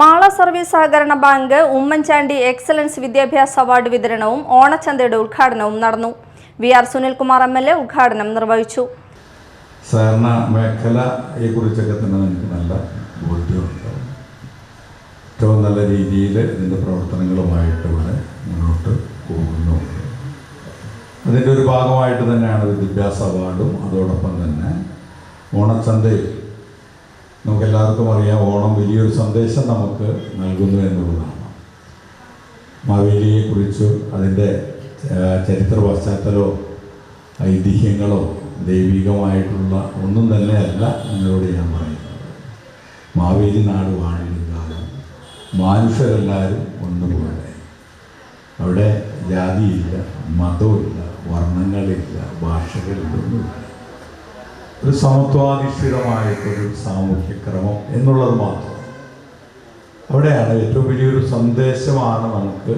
Mala service സഹകരണ bank Oommen Chandy excellence വിദ്യാഭ്യാസ award വിതരണവും ഓണച്ചന്തയുടെ ഉദ്ഘാടനവും നടന്നു. V R Sunilkumar M L A ഉദ്ഘാടനം നിർവഹിച്ചു. സഹകരണ മേഖലയെ കുറിച്ചൊക്കെ തന്നെ നമുക്ക് നല്ല ബോധ്യമുണ്ട്. ഏറ്റവും നല്ല രീതിയിൽ ഇതിന്റെ പ്രവർത്തനങ്ങളുമായിട്ട് ഇവിടെ മുന്നോട്ട് പോകുന്നു. അതിന്റെ ഒരു ഭാഗമായിട്ട് തന്നെയാണ് വിദ്യാഭ്യാസ അവാർഡും. അതോടൊപ്പം തന്നെ ഓണച്ചന്തയിൽ നമുക്കെല്ലാവർക്കും അറിയാം ഓണം വലിയൊരു സന്ദേശം നമുക്ക് നൽകുന്നു എന്നുള്ളതാണ്. മാവേലിയെക്കുറിച്ച് അതിന്റെ ചരിത്ര പശ്ചാത്തലമോ ഐതിഹ്യങ്ങളോ ദൈവികമായിട്ടുള്ള ഒന്നും തന്നെയല്ല നിങ്ങളോട് ഞാൻ പറയുന്നത്. മാവേലി നാട് വാണിരുന്നാലും മനുഷ്യരെല്ലാവരും ഒന്നുപോലെ. അവിടെ ജാതിയില്ല മതമില്ല വർണങ്ങളില്ല ഭാഷകളിലൊന്നുമില്ല. ഒരു സമത്വാധിഷ്ഠിതമായിട്ടൊരു സാമൂഹ്യ ക്രമം എന്നുള്ളത് മാത്രം. അവിടെയാണ് ഏറ്റവും വലിയൊരു സന്ദേശമാണ് നമുക്ക്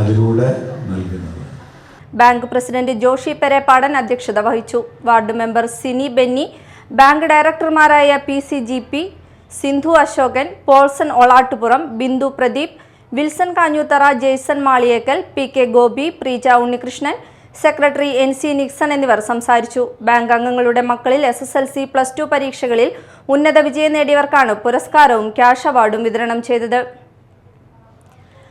അതിലൂടെ നൽകുന്നത്. ബാങ്ക് പ്രസിഡന്റ് ജോഷി പെരേപ്പാടൻ അധ്യക്ഷത വഹിച്ചു. Ward member Sini Benny bank ഡയറക്ടർമാരായ P C G P Sindhu Ashokan Paulson Olattupuram Bindu Pradeep Wilson Kanjoothara Jaison Maliyekkal P K Gopi Preeja Unnikrishnan secretary N C Nixon എന്നിവർ സംസാരിച്ചു. ബാങ്ക് അംഗങ്ങളുടെ മക്കളിൽ S S L C plus two പരീക്ഷകളിൽ ഉന്നത വിജയം നേടിയവർക്കാണ് പുരസ്കാരവും cash അവാർഡും വിതരണം ചെയ്തത്.